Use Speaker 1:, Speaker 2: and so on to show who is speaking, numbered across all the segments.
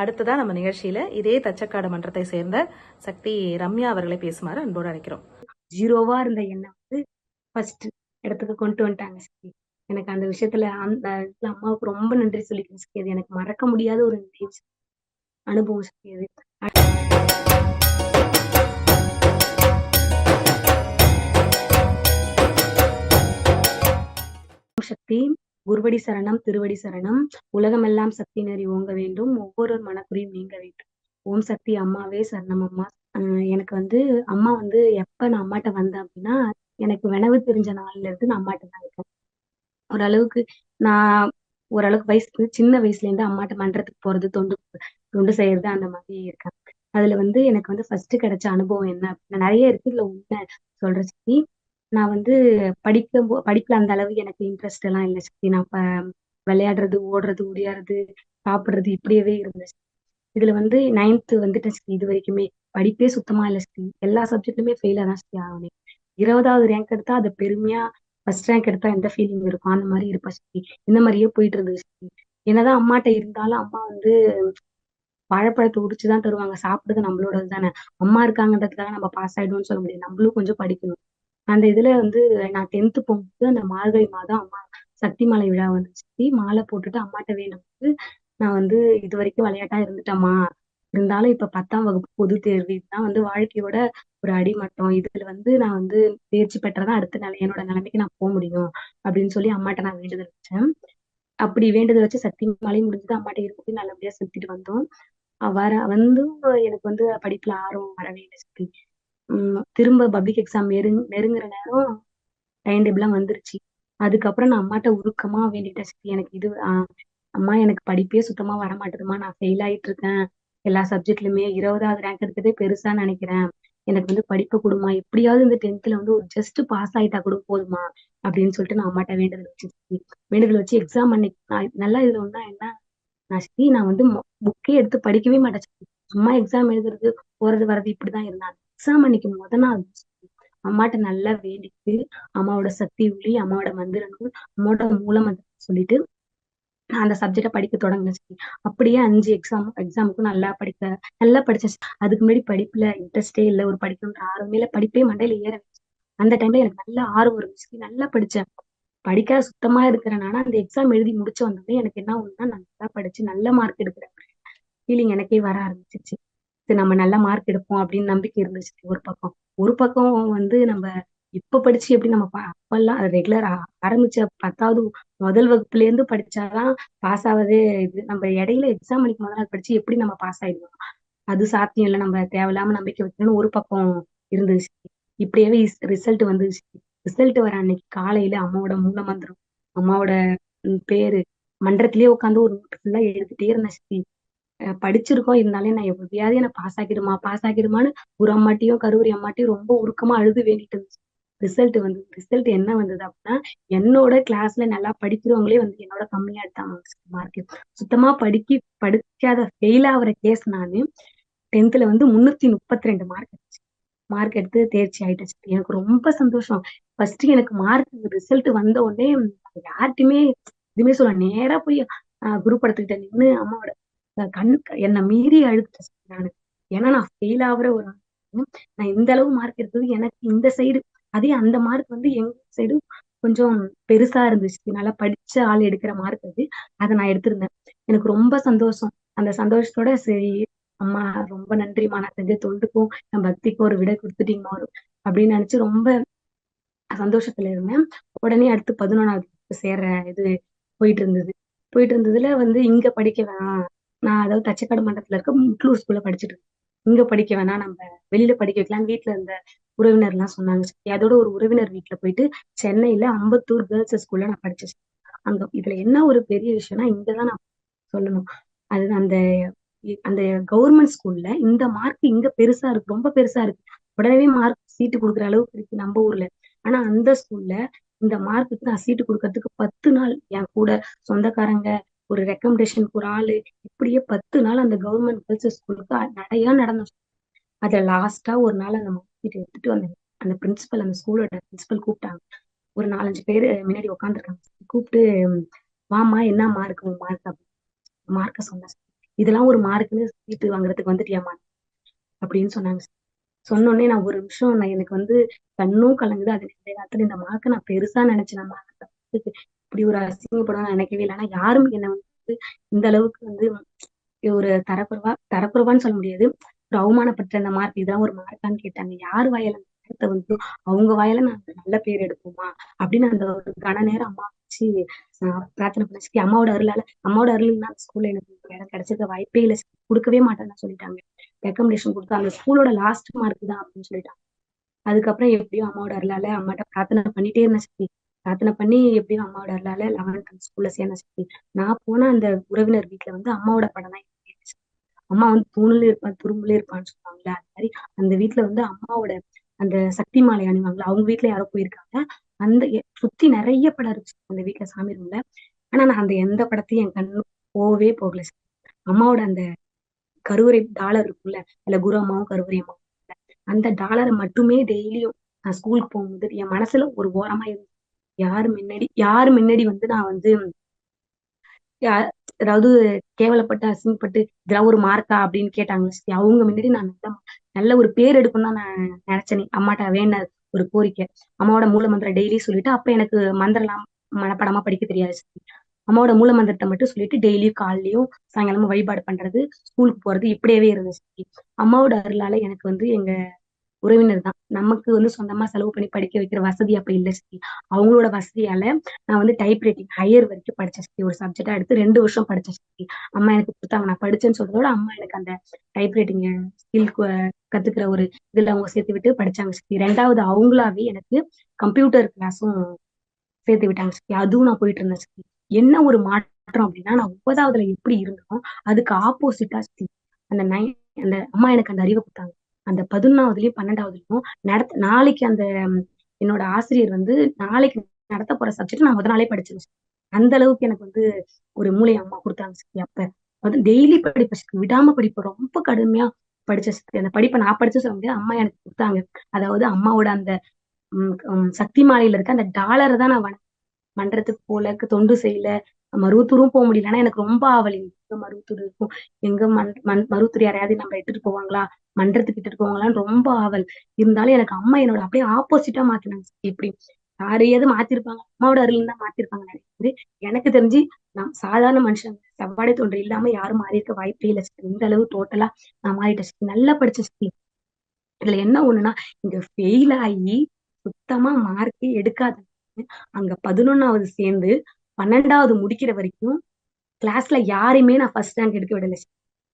Speaker 1: அடுத்ததா நம்ம நிகழ்ச்சியில இதே தச்சக்காடு மன்றத்தை சேர்ந்த சக்தி ரம்யா அவர்களை பேசுமாறு அன்போடு அழைக்கிறோம்.
Speaker 2: ஜீரோவா இருந்த எண்ணம் வந்து ஃபர்ஸ்ட் இடத்துக்கு கொண்டு வந்துட்டாங்க சக்தி. எனக்கு அந்த விஷயத்துல அந்த அம்மாவுக்கு ரொம்ப நன்றி சொல்லிக்கிறேன் சக்தி. அது எனக்கு மறக்க முடியாத ஒரு நினைவு அனுபவம் சக்தி அது. சக்தி குருவடி சரணம் திருவடி சரணம். உலகமெல்லாம் சக்தி நெறி ஓங்க வேண்டும். ஒவ்வொரு மனக்குறியும் நீங்க வேண்டும். ஓம் சக்தி அம்மாவே சரணம் அம்மா. ஆஹ் எனக்கு வந்து அம்மா வந்து எப்ப நான் அம்மாட்ட வந்தேன் அப்படின்னா எனக்கு வினவு தெரிஞ்ச நாள்ல இருந்து நான் அம்மாட்ட தான் இருக்கேன். ஓரளவுக்கு நான் ஓரளவுக்கு வயசு சின்ன வயசுல இருந்து அம்மாட்ட மன்றத்துக்கு போறது தொண்டு தொண்டு செய்யறது அந்த மாதிரி இருக்கேன். அதுல வந்து எனக்கு வந்து ஃபர்ஸ்ட் கிடைச்ச அனுபவம் என்ன அப்படின்னா நிறைய இருக்கு. இதுல உண்மை சொல்ற சக்தி நான் வந்து படிக்க படிப்புல அந்த அளவு எனக்கு இன்ட்ரெஸ்ட் எல்லாம் இல்லை சக்தி. நான் இப்ப விளையாடுறது ஓடுறது ஓடியாடுறது சாப்பிடுறது இப்படியவே இருந்துச்சு. இதுல வந்து நைன்த்து வந்துட்டேன் சக்தி இது வரைக்குமே. படிப்பே சுத்தமா இல்லை சக்தி. எல்லா சப்ஜெக்ட்லயுமே ஃபெயிலா தான் சக்தி ஆகணும் இருபதாவது ரேங்க் எடுத்தா அதை பெருமையா ஃபர்ஸ்ட் ரேங்க் எடுத்தா எந்த ஃபீலிங் இருக்கும்? அந்த மாதிரி இருப்பா சக்தி. இந்த மாதிரியே போயிட்டு இருந்தது சக்தி. என்னதான் அம்மாட்ட இருந்தாலும் அம்மா வந்து வாழைப்பழத்தை உடிச்சுதான் தருவாங்க. சாப்பிடுறது நம்மளோடது தானே. அம்மா இருக்காங்கன்றதுக்காக நம்ம பாஸ் ஆயிடுவோம்னு சொல்ல முடியாது. நம்மளும் கொஞ்சம் படிக்கணும். அந்த இதுல வந்து நான் டென்த்து போகும்போது அந்த மார்கழி மாதம் அம்மா சக்தி மாலை விழா வந்துச்சு. மாலை போட்டுட்டு அம்மாட்ட வேணும் நான் வந்து இது வரைக்கும் விளையாட்டா இருந்துட்டேம்மா. இருந்தாலும் இப்ப பத்தாம் வகுப்பு பொது தேர்வு. இதுதான் வந்து வாழ்க்கையோட ஒரு அடிமட்டம். இதுல வந்து நான் வந்து தேர்ச்சி பெற்றதான் அடுத்த நிலை என்னோட நிலைமைக்கு நான் போக முடியும் அப்படின்னு சொல்லி அம்மாட்ட நான் வேண்டுதல் வச்சேன். அப்படி வேண்டுதல் வச்சு சக்தி மாலை முடிஞ்சது அம்மாட்ட இருக்கு நல்லபடியா செலுத்திட்டு வந்தோம். வர வந்து எனக்கு வந்து படிப்புல ஆர்வம் வரவே இல்லை சக்தி. திரும்ப பப்ளிக் எக்ஸாம் நெருங் நெருங்குற நேரம் டைம் டேபிள்லாம் வந்துருச்சு. அதுக்கப்புறம் நான் அம்மாட்ட உருக்கமா வேண்டிட்டேன். சரி எனக்கு இது அம்மா எனக்கு படிப்பே சுத்தமா வர மாட்டேதுமா நான் ஃபெயில் ஆயிட்டு இருக்கேன். எல்லா சப்ஜெக்ட்லயுமே இருபதாவது ரேங்க் எடுத்ததே பெருசா நினைக்கிறேன். எனக்கு வந்து படிப்பு கொடுமா எப்படியாவது இந்த டென்த்ல வந்து ஒரு ஜஸ்ட் பாஸ் ஆயிட்டா கூட போதுமா அப்படின்னு சொல்லிட்டு நான் அம்மாட்ட வேண்டுதல் வச்சு வேண்டுதல் வச்சு எக்ஸாம் அன்னைக்கு நல்லா இதுல ஒண்ணா என்ன நான் சரி நான் வந்து புக்கே எடுத்து படிக்கவே மாட்டேன். சும்மா எக்ஸாம் எழுதுறது போறது வர்றது இப்படிதான் இருந்தாங்க. எக்ஸாம் அன்னைக்கு முத நாள் அம்மாட்ட நல்லா வேண்டிட்டு அம்மாவோட சக்தி ஒளி அம்மாவோட மந்திர நூல் அம்மாவோட மூல மந்திரம் சொல்லிட்டு நான் அந்த சப்ஜெக்டை படிக்க தொடங்கினேன் அப்படியே அஞ்சு எக்ஸாம் எக்ஸாமுக்கும் நல்லா படிக்க நல்லா படிச்சேன். அதுக்கு முன்னாடி படிப்புல இன்ட்ரெஸ்டே இல்லை. ஒரு படிக்கணுன்ற ஆர்வமே இல்லை. படிப்பே மண்டையில ஏற அந்த டைம்ல எனக்கு நல்ல ஆர்வம் இருந்துச்சு நல்லா படிச்சேன். படிக்காத சுத்தமா இருக்கிறேன். அந்த எக்ஸாம் எழுதி முடிச்சு வந்தோடனே எனக்கு என்ன ஒண்ணுன்னா நல்லா படிச்சு நல்ல மார்க் எடுக்கிறேன். ஃபீலிங் எனக்கே வர ஆரம்பிச்சிச்சு. சரி நம்ம நல்ல மார்க் எடுப்போம் அப்படின்னு நம்பிக்கை இருந்துச்சு ஒரு பக்கம். ஒரு பக்கம் வந்து நம்ம இப்ப படிச்சு எப்படி நம்ம அப்பெல்லாம் ரெகுலர் ஆரம்பிச்ச பத்தாவது முதல் வகுப்புல இருந்து படிச்சாதான் பாஸ் ஆவதே இது. நம்ம இடையில எக்ஸாம் அன்னைக்கு முதல் நாள் படிச்சு எப்படி நம்ம பாஸ் ஆயிடுவோம்? அது சாத்தியம் இல்லை. நம்ம தேவையில்லாம நம்பிக்கை வைக்கணும்னு ஒரு பக்கம் இருந்துச்சு. இப்படியே ரிசல்ட் வந்துச்சு. ரிசல்ட் வர அன்னைக்கு காலையில அம்மாவோட மூல மந்திரம் அம்மாவோட பேரு மன்றத்திலேயே உட்காந்து ஒரு நோட்டு ஃபுல்லா எழுதிட்டே இருந்தேன் படிச்சிருக்கோம். இருந்தாலே நான் எப்படியாவது என்ன பாஸ் ஆக்கிடுமா பாஸ் ஆக்கிடுமான்னு ஒரு அம்மாட்டியும் கருவூரி அம்மாட்டியும் ரொம்ப உருக்கமா அழுது வேண்டிட்டு இருந்துச்சு. ரிசல்ட் வந்து ரிசல்ட் என்ன வந்தது அப்படின்னா என்னோட கிளாஸ்ல நல்லா படிக்கிறவங்களே வந்து என்னோட கம்மியா எடுத்தாங்க மார்க் சுத்தமா படிக்க படிக்காத ஃபெயில் ஆகுற கேஸ் நானு டென்த்ல வந்து முன்னூத்தி முப்பத்தி ரெண்டு மார்க் மார்க் எடுத்து தேர்ச்சி ஆயிட்டுச்சு. எனக்கு ரொம்ப சந்தோஷம். ஃபர்ஸ்ட் எனக்கு மார்க் ரிசல்ட் வந்த உடனே யார்ட்டுமே எதுவுமே சொல்ல நேரா போய் குரூப் படத்துக்கிட்ட நின்று அம்மாவோட கண் என்னை மீறி அழுதுட்டேன் நான் ஏன்னா நான் ஃபெயில் ஆகுற ஒரு நான் இந்த அளவு மார்க் எடுத்தது எனக்கு இந்த சைடு அதே அந்த மார்க் வந்து எங்க சைடு கொஞ்சம் பெருசா இருந்துச்சு. நல்லா படிச்ச ஆள் எடுக்கிற மார்க் அது. அதை நான் எடுத்திருந்தேன். எனக்கு ரொம்ப சந்தோஷம். அந்த சந்தோஷத்தோட சரி அம்மா ரொம்ப நன்றிம்மா. நான் செஞ்ச தொண்டுக்கும் என் பக்திக்கும் ஒரு விடை கொடுத்துட்டீங்கம்மா. ஒரு அப்படின்னு நினைச்சு ரொம்ப சந்தோஷத்துல இருந்தேன். உடனே அடுத்து பதினொன்னாவது சேர்ற இது போயிட்டு இருந்தது. போயிட்டு இருந்ததுல வந்து இங்க படிக்க வேணாம். நான் அதாவது தச்சக்காடு மண்டலத்துல இருக்க முட்லூர் ஸ்கூல்ல படிச்சுட்டு இருக்கேன். இங்க படிக்க வேணாம் நம்ம வெளியில படிக்க வைக்கலாம் வீட்டுல இருந்த உறவினர் எல்லாம் சொன்னாங்க அதோட ஒரு உறவினர் வீட்டுல போயிட்டு சென்னையில அம்பத்தூர் கேர்ள்ஸ் ஸ்கூல்ல நான் படிச்சேன் அங்க இதுல என்ன ஒரு பெரிய விஷயம்னா இங்கதான் நான் சொல்லணும். அது அந்த அந்த கவர்மெண்ட் ஸ்கூல்ல இந்த மார்க் இங்க பெருசா இருக்கு ரொம்ப பெருசா இருக்கு. உடனே மார்க் சீட்டு கொடுக்குற அளவுக்கு இருக்கு நம்ம ஊர்ல. ஆனா அந்த ஸ்கூல்ல இந்த மார்க்குக்கு நான் சீட்டு கொடுக்கறதுக்கு பத்து நாள் என் கூட சொந்தக்காரங்க ஒரு ரெக்கமெண்டேஷனுக்கு ஒரு ஆளு இப்படியே பத்து நாள் அந்த கவர்மெண்ட் கேர்ள்ஸ் ஸ்கூலுக்கு நடையா நடந்தோம். அதுல லாஸ்டா ஒரு நாள் அந்த மார்க் எடுத்துட்டு வந்தேன் அந்த பிரின்சிபல் அந்த ஸ்கூலோட பிரின்சிபல் கூப்பிட்டாங்க. ஒரு நாலஞ்சு பேர் முன்னாடி உட்காந்துருக்காங்க கூப்பிட்டு வாமா என்ன மார்க் உன் மார்க் மார்க்க சொன்னேன் இதெல்லாம் ஒரு மார்க்குன்னு சீட்டு வாங்குறதுக்கு வந்துட்டியாமா அப்படின்னு சொன்னாங்க சொன்ன உடனே நான் ஒரு நிமிஷம் நான் எனக்கு வந்து கண்ணும் கலங்குது. அது நேரத்துல இந்த மார்க்கை நான் பெருசா நினைச்சேன். நம்ம இப்படி ஒரு அசிங்கப்படம் நினைக்கவே இல்லை. ஆனா யாரும் என்னை வந்து இந்த அளவுக்கு வந்து ஒரு தரக்குறவா தரக்குறவான்னு சொல்ல முடியாது. ஒரு அவமானப்பட்ட அந்த மார்க் இதெல்லாம் ஒரு மார்க்கான்னு கேட்டாங்க. யார் வாயில அந்த நேரத்தை வந்து அவங்க வாயில நான் நல்ல பேர் எடுப்போமா? அப்படின்னு அந்த ஒரு கன நேரம் அம்மா வச்சு பிரார்த்தனை பண்ணி அம்மாவோட அருளால அம்மாவோட அருள்னா அந்த ஸ்கூல்ல எனக்கு இடம் கிடைச்சிருக்க வாய்ப்பே இல்லை. கொடுக்கவே மாட்டேன்னு சொல்லிட்டாங்க. ரெக்கமெண்டேஷன் கொடுத்து அந்த ஸ்கூலோட லாஸ்ட் மார்க் தான் அப்படின்னு சொல்லிட்டாங்க. அதுக்கப்புறம் எப்படியும் அம்மாவோட அருளால அம்மாட்ட பிரார்த்தனை பண்ணிட்டே இருந்தேன். சக்தி பிரார்த்தனை பண்ணி எப்படியும் அம்மாவோட அருளால லெவன்த் ஸ்கூல்ல சேர்ந்த சக்தி நான் போன அந்த உறவினர் வீட்டுல வந்து அம்மாவோட படம் தான் அம்மா வந்து தூணுல இருப்பான் துரும்புல இருப்பான்னு சொல்லுவாங்கல்ல அந்த மாதிரி அந்த வீட்டுல வந்து அம்மாவோட அந்த சக்தி மாலை அணிவாங்களா அவங்க வீட்டுல யாரோ போயிருக்காங்க. அந்த சுத்தி நிறைய படம் இருக்கு அந்த வீட்டுல சாமி ரூம்ல. ஆனா நான் அந்த எந்த படத்தையும் என் கண்ணு போகவே போகல அம்மாவோட அந்த கருவறை டாலர் இருக்கும்ல இல்ல குரு அம்மாவும் கருவறை அம்மாவும் அந்த டாலரை மட்டுமே டெய்லியும் நான் ஸ்கூலுக்கு போகும்போது என் மனசுல ஒரு ஓரமா இருந்து யார் முன்னாடி யாரு முன்னாடி வந்து நான் வந்து யா- அதாவது கேவலப்பட்டு அசிங்கப்பட்டு இதெல்லாம் ஒரு மார்க்கா அப்படின்னு கேட்டாங்க சரி, அவங்க முன்னாடி நான் நல்ல நல்ல ஒரு பேர் எடுக்கணும்னு தான் நான் நினைச்சேனே. அம்மாட்ட வேண ஒரு கோரிக்கை. அம்மாவோட மூல மந்திரம் டெய்லி சொல்லிட்டு அப்ப எனக்கு மந்திரம்லாம் மனப்படமா படிக்க தெரியாது சரி. அம்மாவோட மூல மந்திரத்தை மட்டும் சொல்லிட்டு டெய்லியும் காலையிலயும் சாயங்காலமும் வழிபாடு பண்றது ஸ்கூலுக்கு போறது இப்படியே இருந்துச்சு அம்மாவோட அருளால எனக்கு வந்து எங்க உறவினர் தான். நமக்கு வந்து சொந்தமா செலவு பண்ணி படிக்க வைக்கிற வசதி அப்ப இல்ல சக்தி. அவங்களோட வசதியால நான் வந்து டைப் ரைட்டிங் ஹையர் வரைக்கும் படிச்ச சக்தி. ஒரு சப்ஜெக்டா எடுத்து ரெண்டு வருஷம் படிச்ச சக்தி. அம்மா எனக்கு கொடுத்தாங்க. நான் படிச்சேன்னு சொல்றதோட அம்மா எனக்கு அந்த டைப் ரைட்டிங் ஸ்கில் கத்துக்கிற ஒரு இதுல அவங்க சேர்த்து விட்டு படிச்சாங்க சக்தி. ரெண்டாவது அவங்களாவே எனக்கு கம்ப்யூட்டர் கிளாஸும் சேர்த்து விட்டாங்க சக்தி. அதுவும் நான் போயிட்டு இருந்தேன் சக்தி. என்ன ஒரு மாற்றம் அப்படின்னா நான் ஒன்பதாவதுல எப்படி இருந்தோம் அதுக்கு ஆப்போசிட்டா சக்தி. அந்த நை அந்த அம்மா எனக்கு அந்த அறிவை கொடுத்தாங்க. அந்த பதினொன்னாவதுலயும் பன்னெண்டாவதுலயும் நடத்த நாளைக்கு அந்த என்னோட ஆசிரியர் வந்து நாளைக்கு நடத்த போற சப்ஜெக்ட் நான் முத நாளே படிச்சேன் அந்த அளவுக்கு எனக்கு வந்து ஒரு மூளை அம்மா கொடுத்தாங்க சக்தி அப்ப. வந்து டெய்லி படிப்ப சக்தி விடாம படிப்பு ரொம்ப கடுமையா படிச்ச சக்தி அந்த படிப்பை நான் படிச்ச சொல்ல முடியாது அம்மா எனக்கு கொடுத்தாங்க. அதாவது அம்மாவோட அந்த சக்தி மாலையில இருக்க அந்த டாலரை தான் நான் வண- மன்றத்துக்கு போல தொண்டு செய்யல மருவத்தூரும் போக முடியல. ஆனா எனக்கு ரொம்ப ஆவல். எங்க மருவத்தூர் இருக்கும். எங்க மண் மண் மருவத்தூர் யாரையாவது நம்ம இட்டுட்டு போவாங்களா? மன்றத்துக்கு இட்டுட்டு போவாங்களான்னு ரொம்ப ஆவல். இருந்தாலும் எனக்கு அம்மா என்னோட அப்படியே ஆப்போசிட்டா மாத்தினாங்க. இப்படி யாரையாவது மாத்திருப்பாங்க. அம்மாவோட அருள் தான் மாத்திருப்பாங்க நினைக்கிறது எனக்கு தெரிஞ்சு நான் சாதாரண மனுஷன். செவ்வாடை தோன்று இல்லாம யாரும் மாறி இருக்க வாய்ப்பே இல்லை. இந்த அளவு டோட்டலா நான் மாறிட்டேன். நல்லா படிச்ச ஸ்கீ இதுல என்ன ஒண்ணுன்னா இங்க ஃபெயில் ஆகி சுத்தமா மார்க்கே எடுக்காத. அங்க பதினொன்னாவது சேர்ந்து பன்னெண்டாவது முடிக்கிற வரைக்கும் கிளாஸ்ல யாரையுமே நான் ஃபர்ஸ்ட் ரேங்க் எடுக்க விடலை.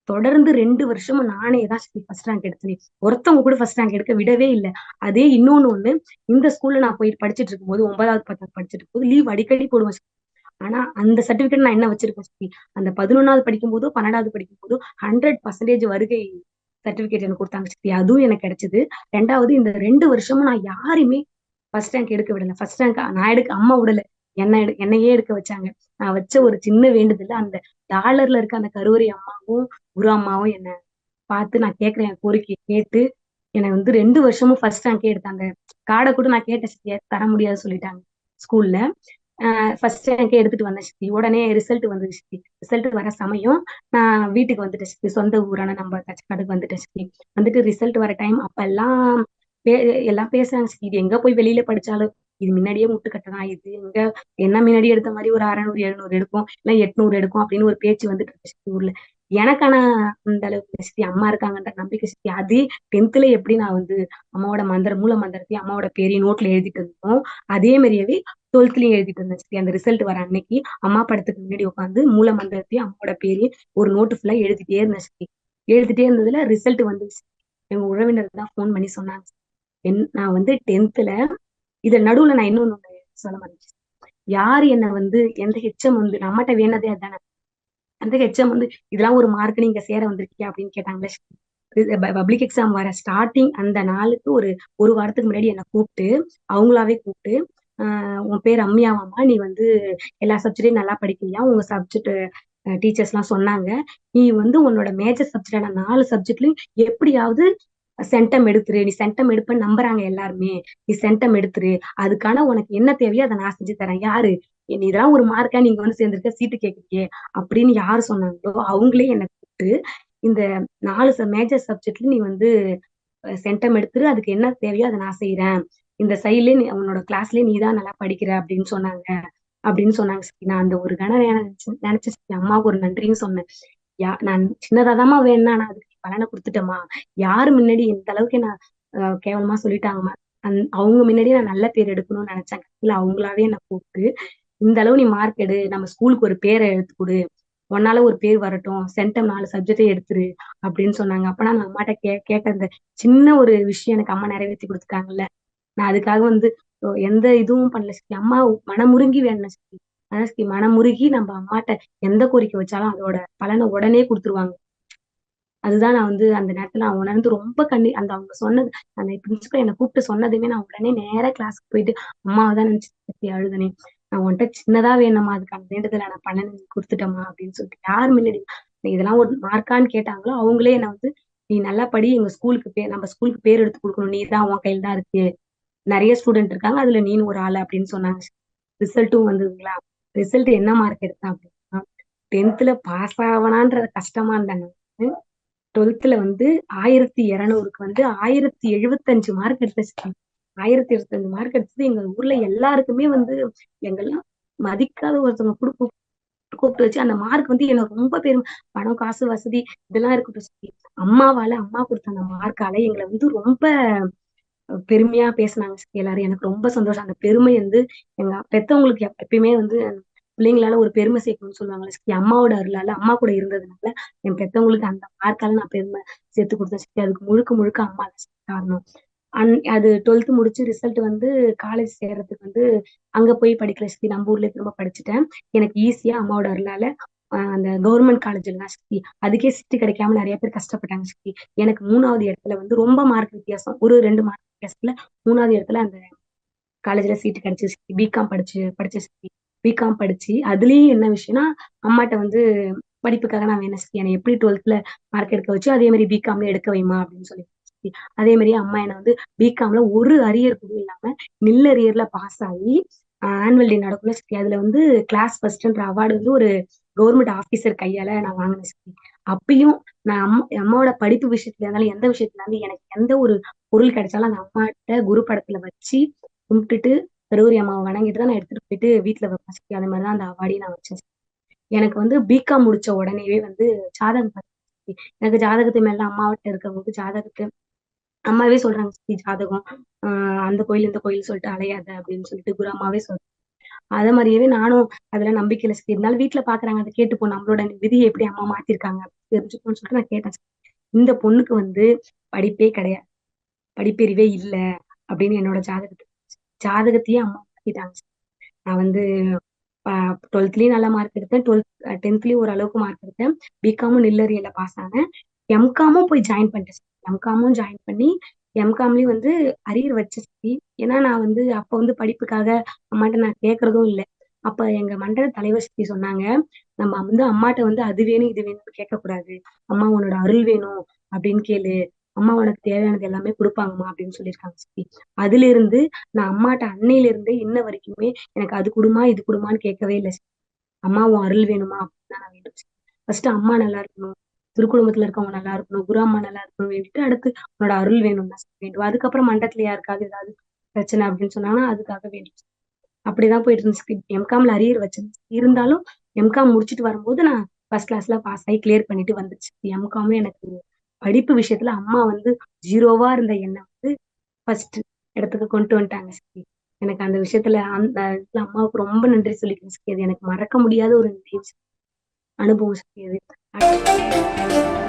Speaker 2: தொடர்ந்து ரெண்டு வருஷமும் நானே தான் ஃபர்ஸ்ட் ரேங்க் எடுத்தேன். ஒருத்தவங்க கூட ஃபர்ஸ்ட் ரேங்க் எடுக்க விடவே இல்லை. அதே இன்னொன்னு ஒண்ணு இந்த ஸ்கூல்ல நான் போய் படிச்சுட்டு இருக்கும்போது ஒன்பதாவது பத்தாவது படிச்சுட்டு இருக்கும்போது லீவ் அடிக்கடி போடுவேன் ஆனா அந்த சர்டிபிகேட் நான் என்ன வச்சிருக்கேன் சரி அந்த பதினொன்னாவது படிக்கும் போதோ பன்னெண்டாவது படிக்கும் போதோ ஹண்ட்ரட் பர்சன்டேஜ் வருகை சர்டிபிகேட் எனக்கு கொடுத்தாங்க சக்தி அதுவும் எனக்கு கிடைச்சது. ரெண்டாவது இந்த ரெண்டு வருஷமும் நான் யாரையுமே ஃபர்ஸ்ட் ரேங்க் எடுக்க விடல. ஃபர்ஸ்ட் ரேங்க் நான் எடுக்க அம்மா விடல. என்ன என்னையே எடுக்க வச்சாங்க. நான் வச்ச ஒரு சின்ன வேண்டுதல்ல அந்த டாலர்ல இருக்க அந்த கருவறை அம்மாவும் குரு அம்மாவும் என்ன பார்த்து நான் கேட்கிறேன் என் கோரிக்கையை கேட்டு என்னை வந்து ரெண்டு வருஷமும் ஃபர்ஸ்ட் ரேங்கே எடுத்தாங்க. கார்டை கூட நான் கேட்ட சித்தியா தர முடியாது சொல்லிட்டாங்க ஸ்கூல்ல ஃபர்ஸ்ட் ரேங்க் எடுத்துட்டு வந்தேன் சித்தி. உடனே ரிசல்ட் வந்து சித்தி. ரிசல்ட் வர சமயம் நான் வீட்டுக்கு வந்துட்டேன் சித்தி. சொந்த ஊரான நம்ம கச்சக்காடுக்கு வந்துட்டேன் சித்தி. வந்துட்டு ரிசல்ட் வர டைம் அப்ப எல்லாம் பே- எல்லாம் பேசுறாங்க சித்தி. இது எங்க போய் வெளியில படிச்சாலும் இது முன்னாடியே முட்டுக்கட்டை தான் இது எங்க என்ன முன்னாடி எடுத்த மாதிரி ஒரு அறநூறு எழுநூறு எடுக்கும் இல்ல எட்நூறு எடுக்கும் அப்படின்னு ஒரு பேச்சு வந்துட்டு ஊர்ல. எனக்கான அந்த அளவுக்கு சக்தி அம்மா இருக்காங்கன்ற நம்பிக்கை சக்தி அது டென்த்ல எப்படி நான் வந்து அம்மாவோட மந்திர மூல மந்திரத்தையும் அம்மாவோட பேரையும் நோட்ல எழுதிட்டு இருந்தோம் அதே மாதிரியாவே டுவெல்த்லயும் எழுதிட்டு இருந்தேன் சக்தி அந்த ரிசல்ட் வர அன்னைக்கு அம்மா படத்துக்கு முன்னாடி உட்காந்து மூல மந்திரத்தையும் அம்மாவோட பேரையும் ஒரு நோட்டு ஃபுல்லா எழுதிட்டே இருந்தேன் சக்தி எழுதிட்டே இருந்ததுல ரிசல்ட் வந்துச்சு. எங்க உறவினர் தான் ஃபோன் பண்ணி சொன்னாங்க. என் நான் வந்து டென்த்ல இது நடுவுல நான் இன்னொன்னு சொல்ல மாட்டேன் யாரு என்ன வந்து எந்த ஹெச்எம் வந்து நம்மகிட்ட வேணதே அதானே? அந்த ஹெச்எம் வந்து இதெல்லாம் ஒரு மார்க் நீங்க சேர வந்திருக்கியா அப்படின்னு கேட்டாங்களே. பப்ளிக் எக்ஸாம் வர ஸ்டார்டிங் அந்த நாளுக்கு ஒரு ஒரு வாரத்துக்கு முன்னாடி என்னை கூப்பிட்டு அவங்களாவே கூப்பிட்டு ஆஹ் உன் பேர் அம்மியாவாமா நீ வந்து எல்லா சப்ஜெக்டையும் நல்லா படிக்கிறியா? உங்க சப்ஜெக்ட் டீச்சர்ஸ் எல்லாம் சொன்னாங்க. நீ வந்து உன்னோட மேஜர் சப்ஜெக்டான நாலு சப்ஜெக்ட்லயும் எப்படியாவது சென்டம் எடுத்துரு. நீ சென்டம் எடுப்பேன்னு நம்புறாங்க எல்லாருமே. நீ சென்டம் எடுத்துரு. அதுக்கான உனக்கு என்ன தேவையோ அதை நான் செஞ்சு தரேன். யாரு? இதெல்லாம் ஒரு மார்க்கா நீங்க வந்து சேர்ந்திருக்க சீட்டு கேட்குறீங்க அப்படின்னு யாரு சொன்னாங்களோ அவங்களே என்னை கூப்பிட்டு இந்த நாலு மேஜர் சப்ஜெக்ட்ல நீ வந்து சென்டம் எடுத்துரு. அதுக்கு என்ன தேவையோ அதை நான் செய்யறேன் இந்த சைட்ல நீ உன்னோட கிளாஸ்லயே நீ தான் நல்லா படிக்கிற அப்படின்னு சொன்னாங்க. அப்படின்னு சொன்னாங்க சரி நான் அந்த ஒரு கணம் நினைச்சு நினைச்ச அம்மாவுக்கு ஒரு நன்றின்னு சொன்னேன். யா நான் சின்னதாதாமா வேணா நான் அதுக்கு பலனை கொடுத்துட்டேம்மா. யாரு முன்னாடி இந்த அளவுக்கு நான் கேவலமா சொல்லிட்டாங்கம்மா. அந் அவங்க முன்னாடி நான் நல்ல பேர் எடுக்கணும்னு நினைச்சாங்க இல்ல அவங்களாவே என்னை கூப்பிட்டு இந்த அளவு நீ மார்க் எடு நம்ம ஸ்கூலுக்கு ஒரு பேரை எடுத்து கொடு. உன்னால ஒரு பேர் வரட்டும். சென்டம் நாலு சப்ஜெக்டே எடுத்துரு அப்படின்னு சொன்னாங்க. அப்பனா நான் அம்மாட்ட கே கேட்ட அந்த சின்ன ஒரு விஷயம் எனக்கு அம்மா நிறைவேற்றி கொடுத்துருக்காங்கல்ல நான் அதுக்காக வந்து எந்த இதுவும் பண்ணல சக்தி அம்மா மனமுருங்கி வேணும் சக்தி அதான் சக்தி மனமுருகி நம்ம அம்மாட்ட எந்த கோரிக்கை வச்சாலும் அதோட பலனை உடனே கொடுத்துருவாங்க. அதுதான் நான் வந்து அந்த நேரத்துல நான் உணர்ந்து ரொம்ப கண்ணி அந்த அவங்க சொன்னது அந்த பிரின்சிபல் என்னை கூப்பிட்டு சொன்னதுமே நான் உடனே நேரா கிளாஸ்க்கு போயிட்டு அம்மாவை தான் நினைச்சு அழுதுனேன். நான் உன்கிட்ட சின்னதா வேணுமா அதுக்கான வேண்டுதலை நான் பண்ண கொடுத்துட்டோமா அப்படின்னு சொல்லிட்டு யார் முன்னாடி இதெல்லாம் ஒரு மார்க்கான்னு கேட்டாங்களோ அவங்களே என்ன வந்து நீ நல்லா படி எங்க ஸ்கூலுக்கு பேர் நம்ம ஸ்கூலுக்கு பேர் எடுத்து கொடுக்கணும் நீ தான் உன் கையில தான் இருக்கு. நிறைய ஸ்டூடெண்ட் இருக்காங்க அதுல நீ ஒரு ஆளு அப்படின்னு சொன்னாங்க. ரிசல்ட்டும் வந்ததுங்களா? ரிசல்ட் என்ன மார்க் எடுத்தான் அப்படின்னா டென்த்ல பாஸ் ஆகலான்ற கஷ்டமா இருந்தாங்க. டுவெல்த்ல வந்து ஆயிரத்தி இருநூறுக்கு வந்து ஆயிரத்தி எழுபத்தஞ்சு மார்க் எடுத்துச்சு ஆயிரத்தி எழுபத்தஞ்சு மார்க் எடுத்தது எங்க ஊர்ல எல்லாருக்குமே வந்து எங்கெல்லாம் மதிக்காத ஒருத்தவங்க கூப்பிட்டு கூப்பிட்டு வச்சு அந்த மார்க் வந்து எனக்கு ரொம்ப பெரும் பணம் காசு வசதி இதெல்லாம் இருக்கட்டும் சொல்லி அம்மாவால அம்மா கொடுத்த அந்த மார்க்கால எங்களை வந்து ரொம்ப பெருமையா பேசினாங்க. எல்லாரும் எனக்கு ரொம்ப சந்தோஷம். அந்த பெருமை வந்து எங்க பெத்தவங்களுக்கு எப்பயுமே வந்து பிள்ளைங்களால ஒரு பெருமை சேர்க்கணும்னு சொல்லுவாங்க அம்மாவோட அருளால அம்மா கூட இருந்ததுனால என் பெத்தவங்களுக்கு அந்த மார்க்கால நான் பெருமை சேர்த்து கொடுத்தேன். சக்தி அதுக்கு முழுக்க முழுக்க அம்மா காரணம். அன் அது டுவெல்த் முடிச்சு ரிசல்ட் வந்து காலேஜ் சேர்றதுக்கு வந்து அங்க போய் படிக்கல சக்தி. நம்ம ஊர்லயே திரும்ப படிச்சுட்டேன். எனக்கு ஈஸியா அம்மாவோட அருளால ஆஹ் அந்த கவர்மெண்ட் காலேஜ்ல தான் சக்தி. அதுக்கே சீட்டு கிடைக்காம நிறைய பேர் கஷ்டப்பட்டாங்க சக்தி. எனக்கு மூணாவது இடத்துல வந்து ரொம்ப மார்க் வித்தியாசம். ஒரு ரெண்டு மார்க் வித்தியாசத்துல மூணாவது இடத்துல அந்த காலேஜ்ல சீட்டு கிடைச்சு சக்தி. பிகாம் படிச்சு படிச்ச சக்தி. பிகாம் படிச்சு அதுலயும் என்ன விஷயம்னா அம்மாட்ட வந்து படிப்புக்காக நான் என்ன செய்யணும் என்னை எப்படி டுவெல்த்ல மார்க் எடுக்க வச்சு அதே மாதிரி பிகாம்ல எடுக்க வைமா அப்படின்னு சொல்லி அதே மாதிரி அம்மா என்ன வந்து பிகாம்ல ஒரு அரியர் கூட இல்லாம நில் அரியர்ல பாஸ் ஆகி ஆனுவல் டே நடக்கும்ல சரி அதுல வந்து கிளாஸ் ஃபர்ஸ்ட்ன்ற அவார்டு வந்து ஒரு கவர்மெண்ட் ஆபீசர் கையால நான் வாங்கினேன் சரி அப்பயும் நான் அம்மா அம்மாவோட படிப்பு விஷயத்துல இருந்தாலும் எந்த விஷயத்துல இருந்து எனக்கு எந்த ஒரு பொருள் கிடைச்சாலும் அந்த அம்மாட்ட குரு படத்துல வச்சு கும்பிட்டுட்டு கரூரி அம்மாவை வணங்கிட்டு தான் நான் எடுத்துட்டு போயிட்டு வீட்டுல வைப்பேன். அந்த மாதிரிதான் அந்த அவார்டையும் நான் வச்சேன். எனக்கு வந்து பிகாம் முடிச்ச உடனேவே வந்து ஜாதகம் எனக்கு ஜாதகத்து மேல அம்மாவிட்ட இருக்கிறவங்களுக்கு ஜாதகத்தை அம்மாவே சொல்றாங்க சக்தி ஜாதகம் ஆஹ் அந்த கோயில் இந்த கோயில் சொல்லிட்டு அலையாத அப்படின்னு சொல்லிட்டு குரு அம்மாவே சொல்றாங்க அதே மாதிரியே நானும் அதுல நம்பிக்கையில சக்தி இருந்தாலும் வீட்டுல பாக்குறாங்க அதை கேட்டுப்போம் நம்மளோட விதியை எப்படி அம்மா மாத்திருக்காங்க தெரிஞ்சுக்கணும்னு சொல்லிட்டு நான் கேட்டேன். இந்த பொண்ணுக்கு வந்து படிப்பே கிடையாது படிப்பறிவே இல்லை அப்படின்னு என்னோட ஜாதகத்தை ஜாதகத்தையே அம்மா மாத்திட்டாங்க நான் வந்து டுவெல்த்லயும் நல்ல மார்க் எடுத்தேன். டுவெல்த் டென்த்லயும் ஓரளவுக்கு மார்க் எடுத்தேன். பிகாமும் நில்லறியல பாஸ் ஆனேன். எம்காமும் போய் ஜாயின் பண்ணிட்டேன் எம்காமும் ஜாயின் பண்ணி எம்காம்லயும் வந்து அரியர் வச்சிருச்சு ஏன்னா நான் வந்து அப்ப வந்து படிப்புக்காக அம்மாட்ட நான் கேட்கறதும் இல்லை. அப்ப எங்க மண்டல தலைவர் சக்தி சொன்னாங்க நம்ம வந்து அம்மாட்ட வந்து அது வேணும் இது வேணும்னு கேட்கக்கூடாது அம்மா உன்னோட அருள் வேணும் அப்படின்னு கேளு. அம்மா உனக்கு தேவையானது எல்லாமே கொடுப்பாங்கம்மா அப்படின்னு சொல்லியிருக்காங்க சித்தி. அதுல இருந்து நான் அம்மாட்ட அன்னையில இருந்தே இன்ன வரைக்குமே எனக்கு அது குடுமா இது குடுமான்னு கேட்கவே இல்லை அம்மாவும் அருள் வேணுமா அப்படின்னு தான் நான் வேண்டும் ஃபர்ஸ்ட் அம்மா நல்லா இருக்கணும் திருக்குடும்பத்துல இருக்கவங்க நல்லா இருக்கணும் குரு அம்மா நல்லா இருக்கணும் வேண்டிட்டு அடுத்து உன்னோட அருள் வேணும்னா வேண்டும். அதுக்கப்புறம் மண்டத்துல யாருக்காவது ஏதாவது பிரச்சனை அப்படின்னு சொன்னாங்கன்னா அதுக்காக வேண்டும் அப்படிதான் போயிட்டு இருந்துச்சு எம்காம்ல அரியர் வச்சேன் இருந்தாலும் எம்காம் முடிச்சுட்டு வரும்போது நான் ஃபர்ஸ்ட் கிளாஸ்ல பாஸ் ஆகி கிளியர் பண்ணிட்டு வந்துச்சு எம்காமே எனக்கு படிப்பு விஷயத்துல அம்மா வந்து ஜீரோவா இருந்த என்னை வந்து ஃபர்ஸ்ட் இடத்துக்கு கொண்டு வந்துட்டாங்க சரி எனக்கு அந்த விஷயத்துல அந்த இதுல அம்மாவுக்கு ரொம்ப நன்றி சொல்லிக்கிறேன் சரி அது எனக்கு மறக்க முடியாத ஒரு நினைவு அனுபவம் சரி அது.